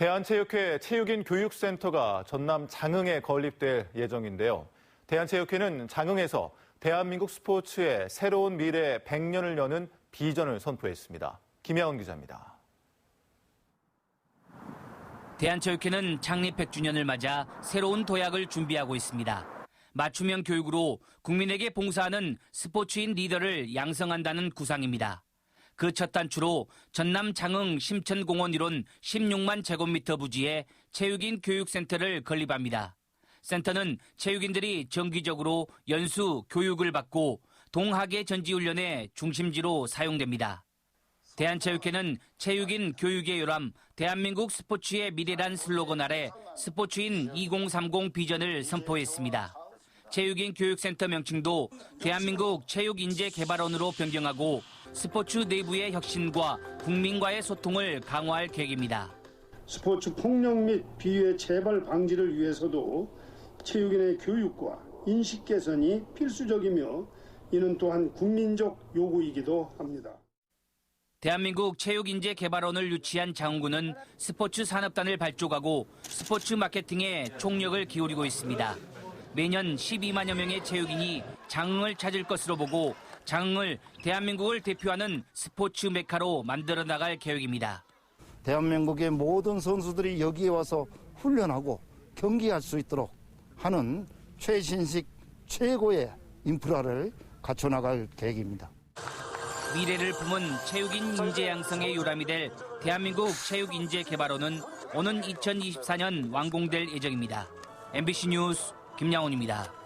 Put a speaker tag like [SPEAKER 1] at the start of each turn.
[SPEAKER 1] 대한체육회 체육인 교육센터가 전남 장흥에 건립될 예정인데요. 대한체육회는 장흥에서 대한민국 스포츠의 새로운 미래 100년을 여는 비전을 선포했습니다. 김양원 기자입니다.
[SPEAKER 2] 대한체육회는 창립 100주년을 맞아 새로운 도약을 준비하고 있습니다. 맞춤형 교육으로 국민에게 봉사하는 스포츠인 리더를 양성한다는 구상입니다. 그 첫 단추로 전남 장흥 심천공원 일원 16만 제곱미터 부지에 체육인 교육센터를 건립합니다. 센터는 체육인들이 정기적으로 연수, 교육을 받고 동학의 전지훈련의 중심지로 사용됩니다. 대한체육회는 체육인 교육의 요람, 대한민국 스포츠의 미래란 슬로건 아래 스포츠인 2030 비전을 선포했습니다. 체육인 교육센터 명칭도 대한민국 체육인재개발원으로 변경하고 스포츠 내부의 혁신과 국민과의 소통을 강화할 계획입니다.
[SPEAKER 3] 스포츠 폭력 및 비유의 재발 방지를 위해서도 체육인의 교육과 인식 개선이 필수적이며 이는 또한 국민적 요구이기도 합니다.
[SPEAKER 2] 대한민국 체육인재개발원을 유치한 장흥구는 스포츠 산업단을 발족하고 스포츠 마케팅에 총력을 기울이고 있습니다. 매년 12만여 명의 체육인이 장흥을 찾을 것으로 보고 장흥을 대한민국을 대표하는 스포츠 메카로 만들어 나갈 계획입니다.
[SPEAKER 4] 대한민국의 모든 선수들이 여기에 와서 훈련하고 경기할 수 있도록 하는 최신식 최고의 인프라를 갖춰나갈 계획입니다.
[SPEAKER 2] 미래를 품은 체육인 인재 양성의 요람이 될 대한민국 체육인재 개발원은 오는 2024년 완공될 예정입니다. MBC 뉴스 김양훈입니다.